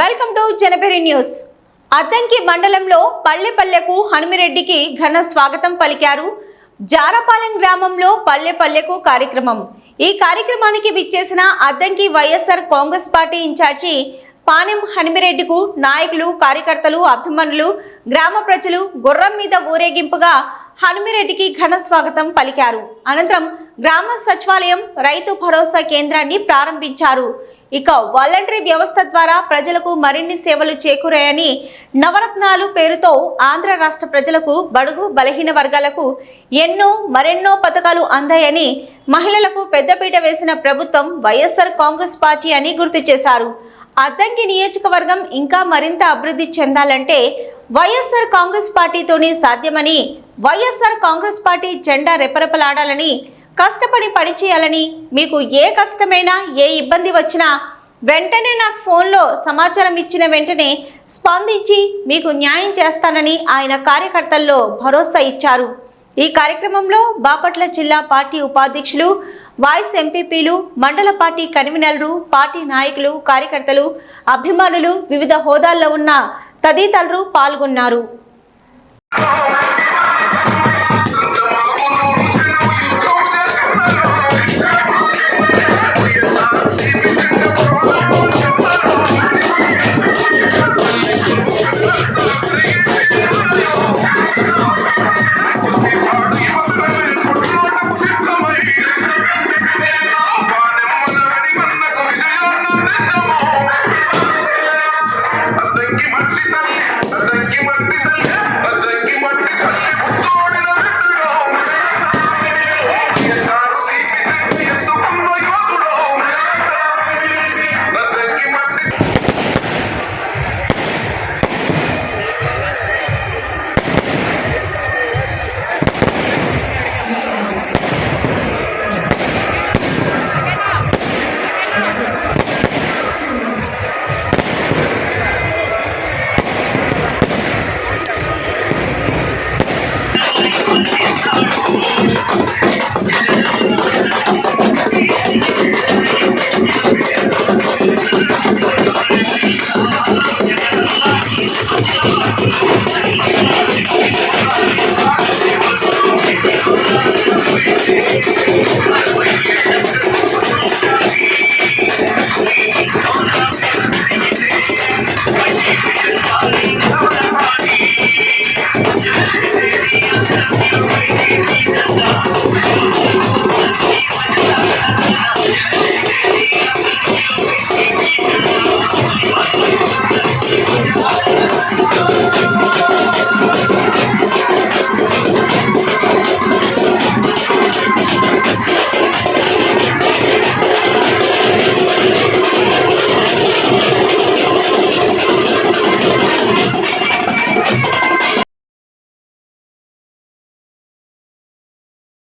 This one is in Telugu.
Welcome to Janaperi news. Addanki మండలంలో పల్లెపల్లెకు హనుమిరెడ్డికి ఘన స్వాగతం పలికారు జారపాలెం గ్రామంలో పల్లె పల్లెకు కార్యక్రమం. ఈ కార్యక్రమానికి విచ్చేసిన Addanki YSR Congress party incharge Panem హనుమిరెడ్డికు నాయకులు కార్యకర్తలు అభిమానులు గ్రామ ప్రజలు గుర్రం మీద ఊరేగింపుగా హనుమిరెడ్డికి ఘన స్వాగతం పలికారు. అనంతరం గ్రామ సచివాలయం రైతు భరోసా కేంద్రాన్ని ప్రారంభించారు. ఇక వాలంటరీ వ్యవస్థ ద్వారా ప్రజలకు మరిన్ని సేవలు చేకూరాయని నవరత్నాలు పేరుతో ఆంధ్ర రాష్ట్ర ప్రజలకు బడుగు బలహీన వర్గాలకు ఎన్నో మరెన్నో పథకాలు అందాయని మహిళలకు పెద్దపీట వేసిన ప్రభుత్వం వైఎస్ఆర్ కాంగ్రెస్ పార్టీ అని గుర్తు చేశారు. అద్దంకి నియోజకవర్గం ఇంకా మరింత అభివృద్ధి చెందాలంటే వైఎస్ఆర్ కాంగ్రెస్ పార్టీతోనే సాధ్యమని వైఎస్ఆర్ కాంగ్రెస్ పార్టీ జెండా రెపరెపలాడాలని కష్టపడి పనిచేయాలని మీకు ఏ కష్టమైనా ఏ ఇబ్బంది వచ్చినా వెంటనే నాకు ఫోన్లో సమాచారం ఇచ్చిన వెంటనే స్పందించి మీకు న్యాయం చేస్తానని ఆయన కార్యకర్తల్లో భరోసా ఇచ్చారు. ఈ కార్యక్రమంలో బాపట్ల జిల్లా పార్టీ ఉపాధ్యక్షులు వాయిస్ ఎంపీపీలు మండల పార్టీ కన్వీనర్లు పార్టీ నాయకులు కార్యకర్తలు అభిమానులు వివిధ హోదాల్లో ఉన్న తదితరులు పాల్గొన్నారు.